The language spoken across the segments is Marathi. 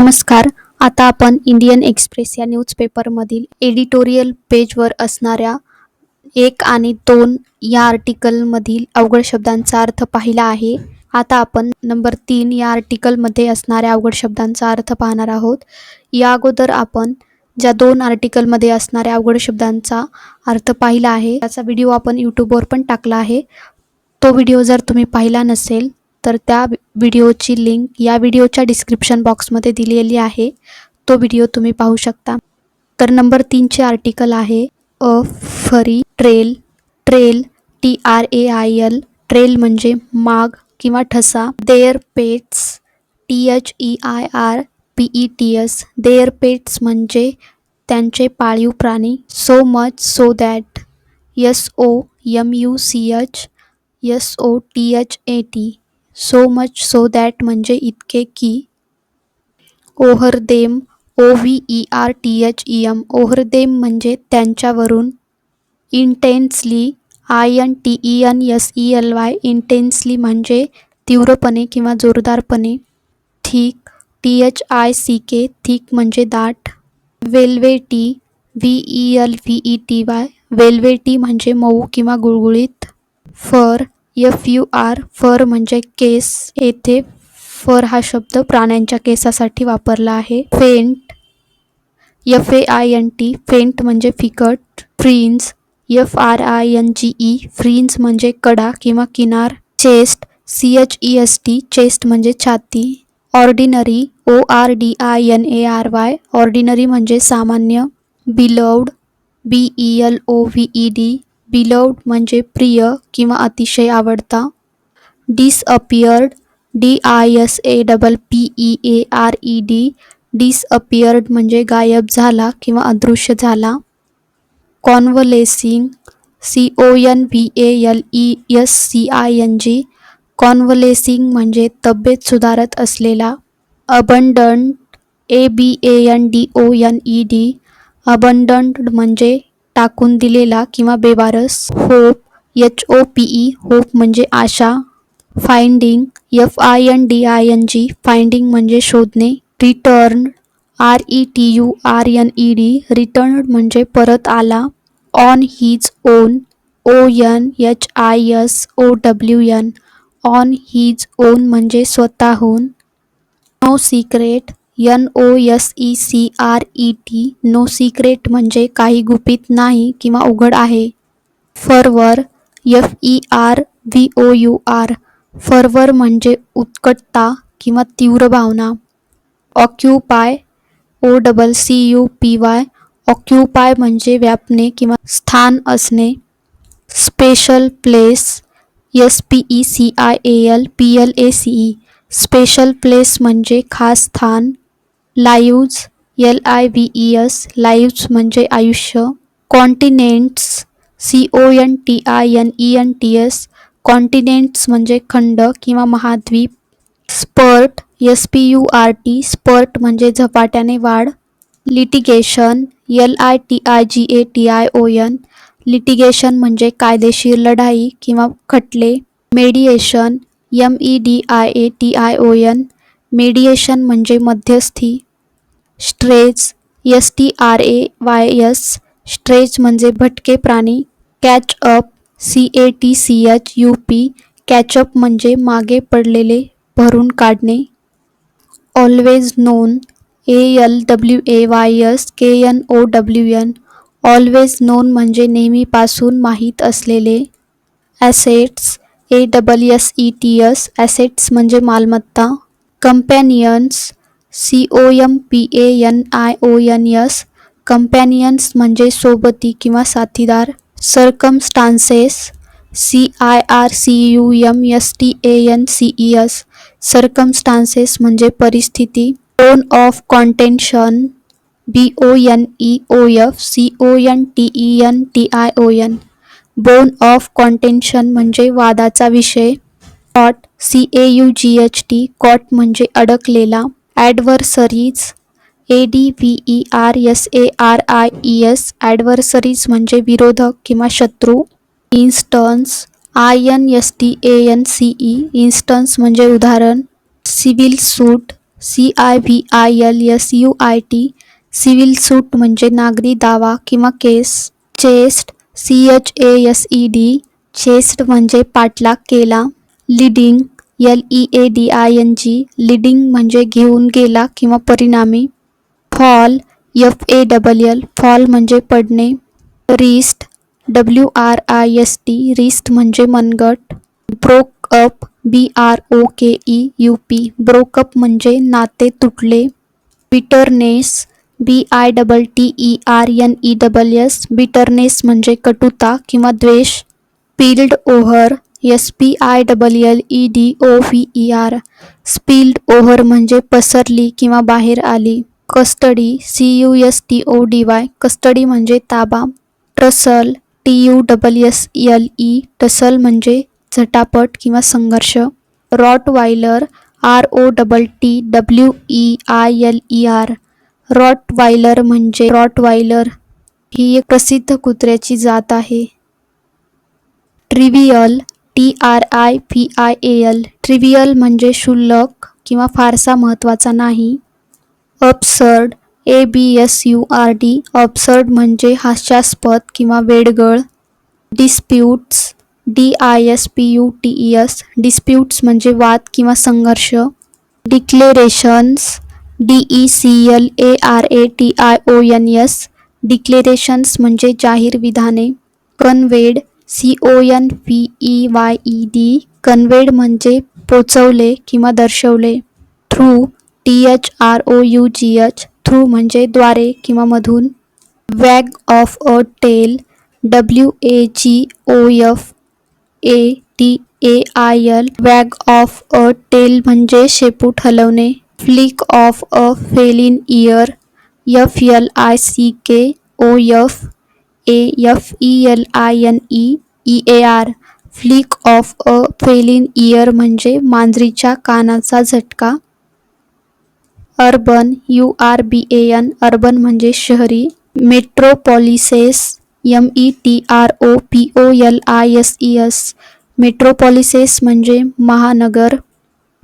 नमस्कार. आता आपण इंडियन एक्सप्रेस या न्यूजपेपरमधील एडिटोरियल पेजवर असणाऱ्या एक आणि दोन या आर्टिकलमधील अवघड शब्दांचा अर्थ पाहिला आहे. आता आपण नंबर तीन या आर्टिकलमध्ये असणाऱ्या अवघड शब्दांचा अर्थ पाहणार आहोत. या अगोदर आपण ज्या दोन आर्टिकलमध्ये असणाऱ्या अवघड शब्दांचा अर्थ पाहिला आहे त्याचा व्हिडिओ आपण यूट्यूबवर पण टाकला आहे. तो व्हिडिओ जर तुम्ही पाहिला नसेल तर त्या व्हिडिओची लिंक या व्हिडिओच्या डिस्क्रिप्शन बॉक्समध्ये दिलेली आहे. तो व्हिडिओ तुम्ही पाहू शकता. तर नंबर तीनचे आर्टिकल आहे a furry trail trail T R A I L trail म्हणजे माग किंवा ठसा their pets T H E I R P E T S their pets म्हणजे त्यांचे पाळीव प्राणी so much so that S O M U C H S O T H A T so much so that म्हणजे इतके की. Over them O V E R T H E M over them म्हणजे त्यांच्यावरून intensely I N T E N S E L Y intensely म्हणजे तीव्रपणे किंवा जोरदारपणे. Thick T H I C K thick म्हणजे दाट. Velvety V E L V E T Y velvety म्हणजे मऊ किंवा गुळगुळीत. Fur F U R fur म्हणजे केस. येथे फर हा शब्द प्राण्यांच्या केसासाठी वापरला आहे. Faint, F A I N T, faint म्हणजे फिकट fringe F R I N G E fringe म्हणजे कडा किंवा किनार, chest, C H E S T, chest म्हणजे छाती. Ordinary, O R D I N A R Y, ordinary म्हणजे सामान्य beloved B E L O V E D beloved म्हणजे प्रिय किंवा अतिशय आवडता. Disappeared D I S A double P E A R E D disappeared म्हणजे गायब झाला किंवा अदृश्य झाला. Convalescing C O N V A L E S C I N G convalescing म्हणजे तब्येत सुधारत असलेला. Abundant A B A N D O N E D abundant म्हणजे टाकून दिलेला किंवा बेवारस hope H O P E hope म्हणजे आशा finding F I N D I N G finding म्हणजे शोधणे return R E T U R N E D return म्हणजे परत आला on his own O N H I S O W N on his own म्हणजे स्वतःहून no secret N O S E C R E T no secret म्हणजे काही गुपित नाही किंवा उघड आहे. Fervour F E R V O U R fervour म्हणजे उत्कटता किंवा तीव्र भावना. Occupy O double C U P Y occupy म्हणजे व्यापणे किंवा स्थान असणे. Special place S P E C I A L P L A C E special place म्हणजे खास स्थान. Lives L I V E S lives म्हणजे आयुष्य continents C O N T I N E N T S continents म्हणजे खंड किंवा महाद्वीप spurt S P U R T spurt म्हणजे झपाट्याने वाढ litigation L I T I G A T I O N litigation म्हणजे कायदेशीर लढाई किंवा खटले mediation M E D I A T I O N mediation म्हणजे मध्यस्थी. Strays S T R A Y S strays म्हणजे भटके प्राणी catch up C A T C H U P catch up म्हणजे मागे पडलेले भरून काढणे. Always known A L W A Y S K N O W N always known म्हणजे नेहमीपासून माहीत असलेले. Assets A double S E T S assets म्हणजे मालमत्ता. Companions C O M P A N I O N S companions म्हणजे सोबती किंवा साथीदार circumstances C I R C U M S T A N C E S circumstances म्हणजे परिस्थिती bone of contention B O N E O F C O N T E N T I O N bone of contention म्हणजे वादाचा विषय caught C A U G H T caught म्हणजे अडकलेला adversaries A D V E R S A R I E S adversaries म्हणजे विरोधक किंवा शत्रू. Instance I N S T A N C E instance म्हणजे उदाहरण. Civil suit C I V I L S U I T civil suit म्हणजे नागरी दावा किंवा case. Chased C H A S E D chased म्हणजे पाठलाग केला. Leading L E A D I N G leading म्हणजे घेऊन गेला किंवा परिणामी. Fall F A double L fall म्हणजे पडणे. Wrist W R I S T wrist म्हणजे मनगट. Broke up B R O K E U P broke up म्हणजे नाते तुटले. Bitterness B I double T E R N E double S bitterness म्हणजे कटुता किंवा द्वेष. Spilled over S P I double L E D O V E R spilled over म्हणजे पसरली किंवा बाहेर आली. Custody C U S T O D Y custody म्हणजे ताबा. Tussle T U double S L E tussle म्हणजे झटापट किंवा संघर्ष. Rottweiler R O double T W E I L E R Rottweiler म्हणजे रॉटवायलर ही एक प्रसिद्ध कुत्र्याची जात आहे. Trivial T R I P I A L trivial म्हणजे क्षुल्लक किंवा फारसा महत्त्वाचा नाही. Absurd A B S U R D absurd म्हणजे हास्यास्पद किंवा वेडगळ. Disputes D I S P U T E S disputes म्हणजे वाद किंवा संघर्ष. Declarations D E C L A R A T I O N S declarations म्हणजे जाहीर विधाने. Conveyed C O N P E Y E D conveyed म्हणजे पोचवले किंवा दर्शवले. Through T H R O U G H through म्हणजे द्वारे किंवा मधून. Wag of a tail W A G O F A T A I L wag of a tail म्हणजे शेपूट हलवणे flick of a feline ear F L I C K O F A F E L I N E E A R flick of a feline ear म्हणजे मांजरीच्या कानाचा झटका. Urban U R B A N urban म्हणजे शहरी. Metropolises M E T R O P O L I S E S metropolises म्हणजे महानगर.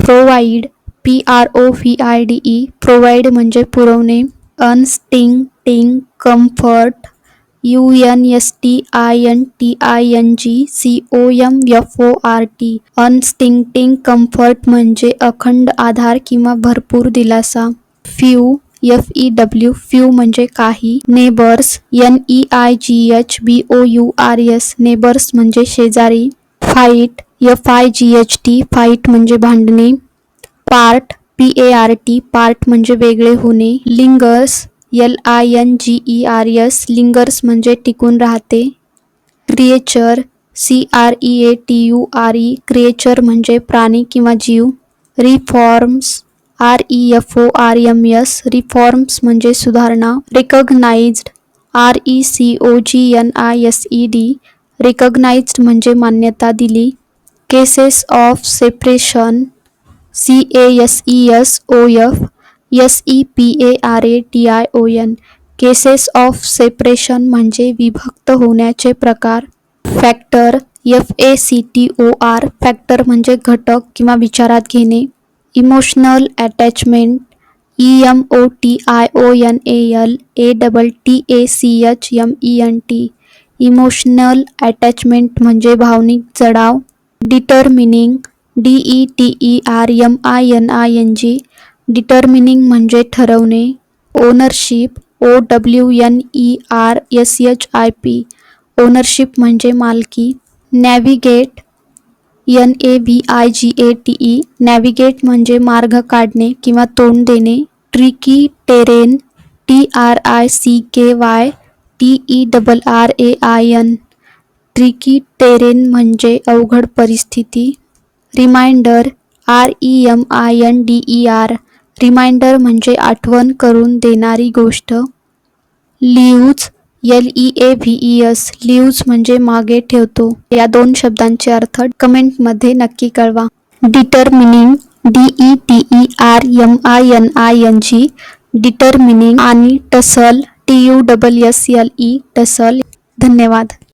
Provide P R O V I D E provide म्हणजे पुरवणे. Unstinting comfort U N S T I N T I N G C O M F O R T unstinting comfort म्हणजे अखंड आधार किंवा भरपूर दिलासा. Few F E W few म्हणजे काही. Neighbours N E I G H B O U R S neighbours म्हणजे शेजारी. Fight F I G H T fight म्हणजे भांडणे. Part P A R T part म्हणजे वेगळे होणे. Lingers L I N G E R S lingers म्हणजे टिकून राहते. Creature C R E A T U R E creature म्हणजे प्राणी किंवा जीव. Reforms R E F O R M S reforms म्हणजे सुधारणा. Recognised R E C O G N I S E D recognised म्हणजे मान्यता दिली. Cases of separation C A S E S O F S E P A R A T I O N cases of separation म्हणजे विभक्त होण्याचे प्रकार. Factor F A C T O R factor म्हणजे घटक किंवा विचारात घेणे. Emotional attachment E M O T I O N A L A double T A C H M E N T emotional attachment म्हणजे भावनिक जडाव. Determining D E T E R M I N I N G determining म्हणजे ठरवणे ownership O W N E R S H I P ownership म्हणजे मालकी navigate N A V I G A T E navigate म्हणजे मार्ग काढणे किंवा तोंड देणे. Tricky terrain T R I C K Y T E double R A I N tricky terrain म्हणजे अवघड परिस्थिती. Reminder R E M I N D E R reminder म्हणजे आठवण करून देणारी गोष्ट. Leaves L E A V E S leaves म्हणजे मागे ठेवतो. या दोन शब्दांचे अर्थ कमेंटमध्ये नक्की कळवा. Determining D E T E R M I N I N G determining आणि tussle T U double S L E tussle. धन्यवाद.